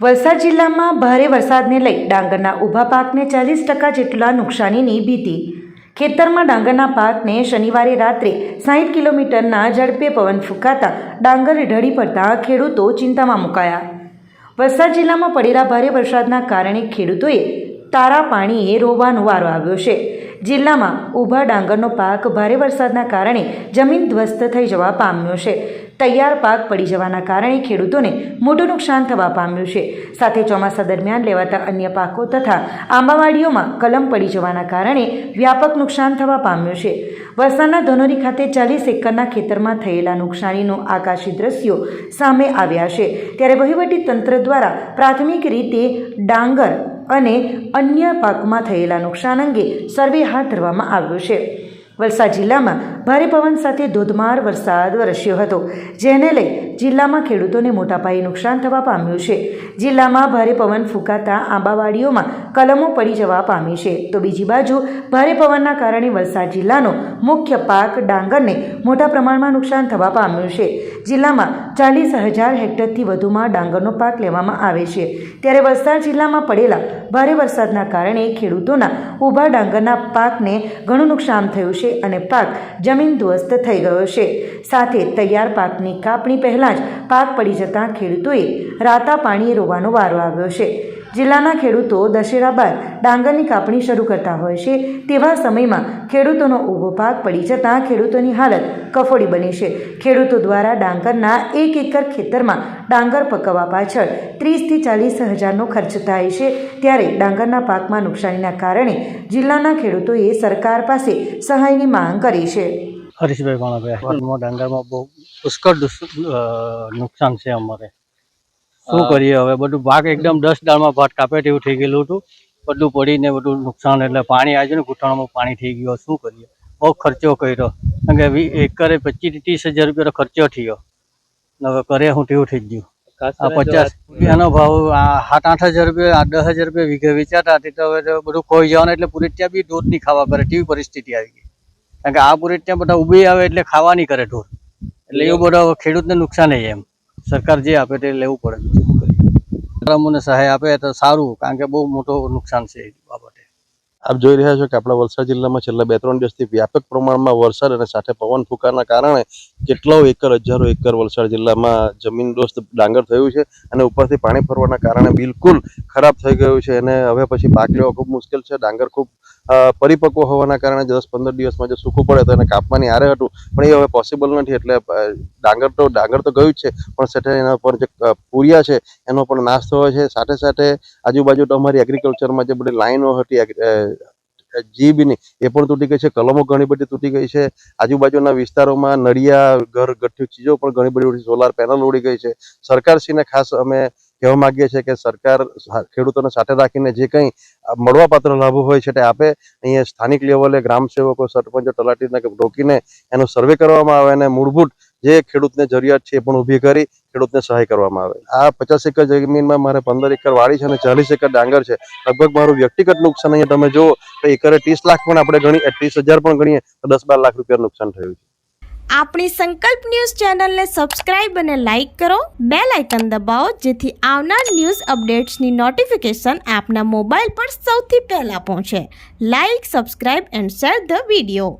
વલસાડ જિલ્લામાં ભારે વરસાદને લઈ ડાંગરના ઊભા પાકને ચાલીસ ટકા જેટલા નુકસાનીની ભીતિ. ખેતરમાં ડાંગરના પાકને શનિવારે રાત્રે સાહીઠ કિલોમીટરના ઝડપે પવન ફૂંકાતા ડાંગર ઢળી પડતા ખેડૂતો ચિંતામાં મુકાયા. વલસાડ જિલ્લામાં પડેલા ભારે વરસાદના કારણે ખેડૂતોએ તારા પાણીએ રોવાનો વારો આવ્યો છે. જિલ્લામાં ઊભા ડાંગરનો પાક ભારે વરસાદના કારણે જમીન ધ્વસ્ત થઈ જવા પામ્યો છે. તૈયાર પાક પડી જવાના કારણે ખેડૂતોને મોટું નુકસાન થવા પામ્યું છે. સાથે ચોમાસા દરમિયાન લેવાતા અન્ય પાકો તથા આંબાવાડીઓમાં કલમ પડી જવાના કારણે વ્યાપક નુકસાન થવા પામ્યું છે. વલસાડના ધનોરી ખાતે ચાલીસ એકરના ખેતરમાં થયેલા નુકસાનીનો આકાશી દ્રશ્યો સામે આવ્યા છે. ત્યારે વહીવટી તંત્ર દ્વારા પ્રાથમિક રીતે ડાંગર અને અન્ય પાકમાં થયેલા નુકસાન અંગે સર્વે હાથ ધરવામાં આવ્યો છે. વલસાડ જિલ્લામાં ભારે પવન સાથે ધોધમાર વરસાદ વરસ્યો હતો, જેને લઈ જિલ્લામાં ખેડૂતોને મોટા પાયે નુકસાન થવા પામ્યું છે. જિલ્લામાં ભારે પવન ફૂંકાતા આંબાવાડીઓમાં કલમો પડી જવા પામી છે. તો બીજી બાજુ, ભારે પવનના કારણે વલસાડ જિલ્લાનો મુખ્ય પાક ડાંગરને મોટા પ્રમાણમાં નુકસાન થવા પામ્યું છે. જિલ્લામાં ચાલીસ હજાર હેક્ટરથી વધુમાં ડાંગરનો પાક લેવામાં આવે છે. ત્યારે વલસાડ જિલ્લામાં પડેલા ભારે વરસાદના કારણે ખેડૂતોના ઊભા ડાંગરના પાકને ઘણું નુકસાન થયું છે અને પાક જમીન ધ્વસ્ત થઈ ગયો છે. સાથે તૈયાર પાકની કાપણી પહેલાં જ પાક પડી જતાં ખેડૂતોએ રાતા પાણીએ રોવાનો વારો આવ્યો છે. જિલ્લાના ખેડૂતો દશેરા બાદ ડાંગરની કાપણી શરૂ કરતા હોય છે. તેવા સમયમાં ખેડૂતોનો ઊભો પાક પડી જતાં ખેડૂતોની હાલત કફોડી બની છે. ખેડૂતો દ્વારા ડાંગરના એક એકર ખેતરમાં ડાંગર પકવવા પાછળ ત્રીસથી ચાલીસ હજારનો ખર્ચ થાય છે. ત્યારે ડાંગરના પાકમાં નુકસાનીના કારણે જિલ્લાના ખેડૂતોએ સરકાર પાસે સહાયની માંગ કરી છે. હરીશભાઈ હાલમાં ડાંગરમાં બહુ પુષ્કળ નુકસાન છે અમારે. શું કરીએ હવે? બધું ભાગ એકદમ દસ દાળમાં ભાત કાપે તેવું થઈ ગયેલું હતું. બધું પડીને બધું નુકસાન એટલે પાણી આવી ને ઘૂંટણમાં પાણી થઈ ગયું. શું કરીએ? બહુ ખર્ચો કર્યો. કારણ કે એકરે પચીસ ત્રીસ હજાર રૂપિયાનો ખર્ચો થયો. હવે કરે હું તેવું થઈ ગયું. આ પચાસ રૂપિયાનો ભાવ આ સાત આઠ હજાર રૂપિયા આ દસ હજાર રૂપિયા વીઘે વેચાતા તે તો હવે બધું ખોઈ જવાનું એટલે પૂરી ત્યાં બી દૂધ નહીં ખાવા કરે તેવી પરિસ્થિતિ આવી ગઈ. કારણ કે આ પૂરી ત્યાં બધા ઊભી આવે એટલે ખાવાની કરે ઢોર. એટલે એવું બધા ખેડૂતને નુકસાન એમ. સરકાર જે આપે તે લેવું પડે. અમને સહાય આપે તો સારું કારણ કે બહુ મોટું નુકસાન છે આપ જોઈ રહ્યા છો કે આપણા વલસાડ જિલ્લામાં છેલ્લા બે ત્રણ દિવસથી વ્યાપક પ્રમાણમાં વરસાદ અને સાથે પવન ફૂંકાના કારણે કેટલાઓ એકર, હજારો એકર વલસાડ જિલ્લામાં જમીન દોસ્ત ડાંગર થયું છે અને ઉપરથી પાણી ફરવાના કારણે બિલકુલ ખરાબ થઈ ગયું છે અને હવે પછી પાક લેવો ખૂબ મુશ્કેલ છે. ડાંગર ખૂબ પરિપક્વ હોવાના કારણે દસ પંદર દિવસમાં જો સૂકું પડે તો એને કાપવાની આરે હતું. પણ એ હવે પોસિબલ નથી એટલે ડાંગર તો ડાંગર તો ગયું જ છે, પણ સાથે એના પર જે પૂર્યા છે એનો પણ નાશ થયો છે. સાથે સાથે આજુબાજુ તો અમારી એગ્રીકલ્ચરમાં જે બધી લાઈનો હતી જીબીની એ પણ તૂટી ગઈ છે, કલમો ઘણી બધી તૂટી ગઈ છે. આજુબાજુના વિસ્તારોમાં નળિયા, ઘર ગઠ્ઠી ચીજો પણ ઘણી બધી સોલાર પેનલ ઉડી ગઈ છે. સરકારશ્રીને ખાસ અમે કહેવા માંગીએ છીએ કે સરકાર ખેડૂતોને સાથે રાખીને જે કંઈ મળવાપાત્ર લાભો હોય છે તે આપે. અહીંયા સ્થાનિક લેવલે ગ્રામ સેવકો, સરપંચો, તલાટીને રોકીને એનો સર્વે કરવામાં આવે અને મૂળભૂત જે ખેડૂતને જરૂરિયાત છે એ પણ ઊભી કરી ખેડૂતને સહાય કરવામાં આવે. આ પચાસ એકર જમીનમાં મારે પંદર એકર વાડી છે અને ચાલીસ એકર ડાંગર છે. લગભગ મારું વ્યક્તિગત નુકસાન અહીંયા તમે જો તો એકરે ત્રીસ લાખ પણ આપણે ગણીએ ત્રીસ હજાર પણ ગણીએ તો દસ બાર લાખ રૂપિયા નુકસાન થયું છે. આપણી સંકલ્પ ન્યૂઝ ચેનલને સબસ્ક્રાઇબ અને લાઇક કરો. બે લાઇકન દબાવો જેથી આવનાર ન્યૂઝ અપડેટ્સની નોટિફિકેશન આપના મોબાઈલ પર સૌથી પહેલાં પહોંચે. Like subscribe and share the video.